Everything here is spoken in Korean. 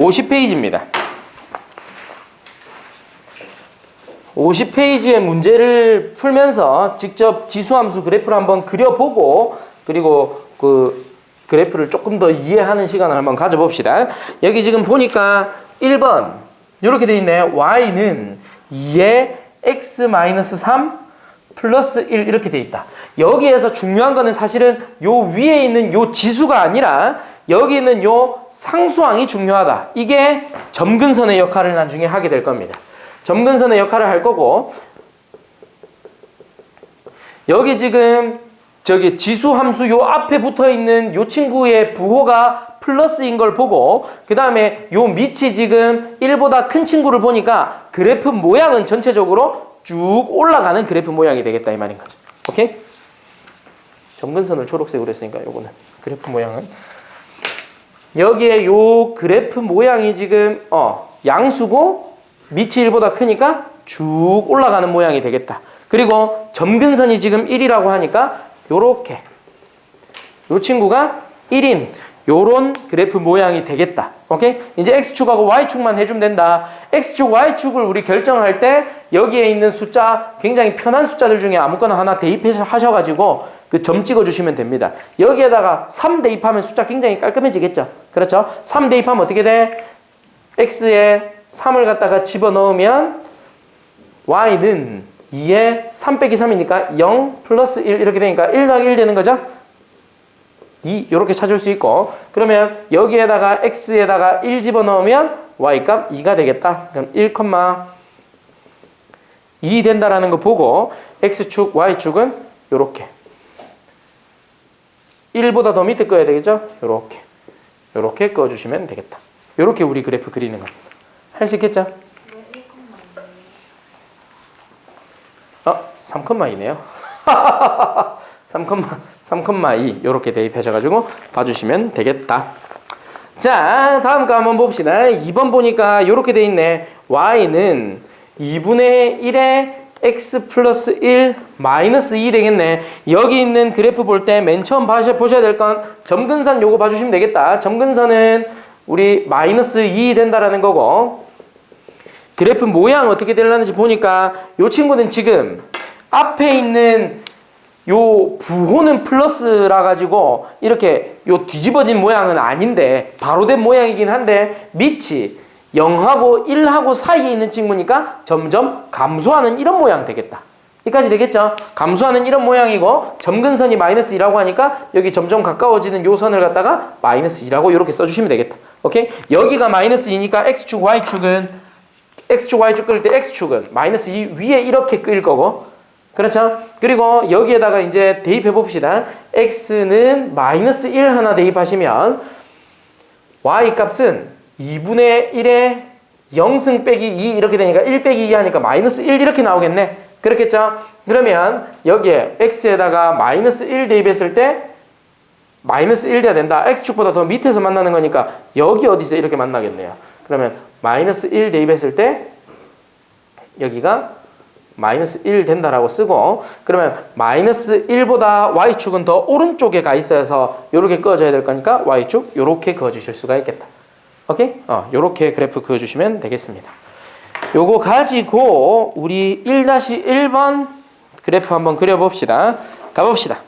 50페이지입니다. 50페이지의 문제를 풀면서 직접 지수함수 그래프를 한번 그려보고 그리고 그 그래프를 조금 더 이해하는 시간을 한번 가져봅시다. 여기 지금 보니까 1번 이렇게 돼 있네. y는 2의 x-3 플러스 1 이렇게 돼 있다. 여기에서 중요한 거는 사실은 요 위에 있는 요 지수가 아니라 여기 있는 요 상수항이 중요하다. 이게 점근선의 역할을 나중에 하게 될 겁니다. 점근선의 역할을 할 거고 여기 지금 저기 지수 함수 요 앞에 붙어 있는 요 친구의 부호가 플러스인 걸 보고 그 다음에 요 밑이 지금 1보다 큰 친구를 보니까 그래프 모양은 전체적으로 쭉 올라가는 그래프 모양이 되겠다 이 말인 거죠. 오케이? 점근선을 초록색으로 했으니까 요거는 그래프 모양은 여기에 요 그래프 모양이 지금 어 양수고 밑이 1보다 크니까 쭉 올라가는 모양이 되겠다. 그리고 점근선이 지금 1이라고 하니까 요렇게 요 친구가 1인 요런 그래프 모양이 되겠다. 오케이? 이제 x축하고 y축만 해주면 된다. x축, y축을 우리 결정할 때 여기에 있는 숫자 굉장히 편한 숫자들 중에 아무거나 하나 대입하셔가지고 그 점 찍어주시면 됩니다. 여기에다가 3 대입하면 숫자 굉장히 깔끔해지겠죠? 그렇죠? 3 대입하면 어떻게 돼? x에 3을 갖다가 집어넣으면 y는 2에 3 빼기 3이니까 0 플러스 1 이렇게 되니까 1 더하기 1 되는 거죠? 2 이렇게 찾을 수 있고 그러면 여기에다가 x에다가 1 집어넣으면 y값 2가 되겠다. 그럼 1,2 된다라는 거 보고 x축, y축은 요렇게 1보다 더 밑에 꺼야 되겠죠? 요렇게 요렇게 꺼주시면 되겠다. 요렇게 우리 그래프 그리는 겁니다. 할 수 있겠죠? 어, 3컴마이네요. 3컴마, 3컴마 2 이렇게 대입하셔가지고 봐주시면 되겠다. 자, 다음 거 한번 봅시다. 2번 보니까 이렇게 돼 있네. y는 2분의 1에 x 플러스 1 마이너스 2 되겠네. 여기 있는 그래프 볼 때 맨 처음 보셔야 될 건 점근선 요거 봐주시면 되겠다. 점근선은 우리 마이너스 2 된다라는 거고 그래프 모양 어떻게 되려는지 보니까 요 친구는 지금 앞에 있는 요 부호는 플러스라 가지고 이렇게 요 뒤집어진 모양은 아닌데 바로 된 모양이긴 한데 밑이 0하고 1하고 사이에 있는 친구니까 점점 감소하는 이런 모양 되겠다. 여기까지 되겠죠? 감소하는 이런 모양이고 점근선이 마이너스 2라고 하니까 여기 점점 가까워지는 요 선을 갖다가 마이너스 2라고 이렇게 써주시면 되겠다. 오케이? 여기가 마이너스 2니까 x축, y축은 x축, y축 끓일 때 x축은 마이너스 2 위에 이렇게 끓일 거고 그렇죠? 그리고 여기에다가 이제 대입해 봅시다. x는 마이너스 1 하나 대입하시면 y 값은 2분의 1에 0승 빼기 2 이렇게 되니까 1 빼기 2 하니까 마이너스 1 이렇게 나오겠네. 그렇겠죠? 그러면 여기에 x에다가 마이너스 1 대입했을 때 마이너스 1 돼야 된다. x축보다 더 밑에서 만나는 거니까 여기 어디서 이렇게 만나겠네요. 그러면 마이너스 1 대입했을 때 여기가 마이너스 1 된다라고 쓰고 그러면 마이너스 1보다 y축은 더 오른쪽에 가 있어서 이렇게 그어줘야 될 거니까 y축 이렇게 그어주실 수가 있겠다. 오케이? 어, 이렇게 그래프 그어주시면 되겠습니다. 요거 가지고 우리 1-1번 그래프 한번 그려봅시다. 가봅시다.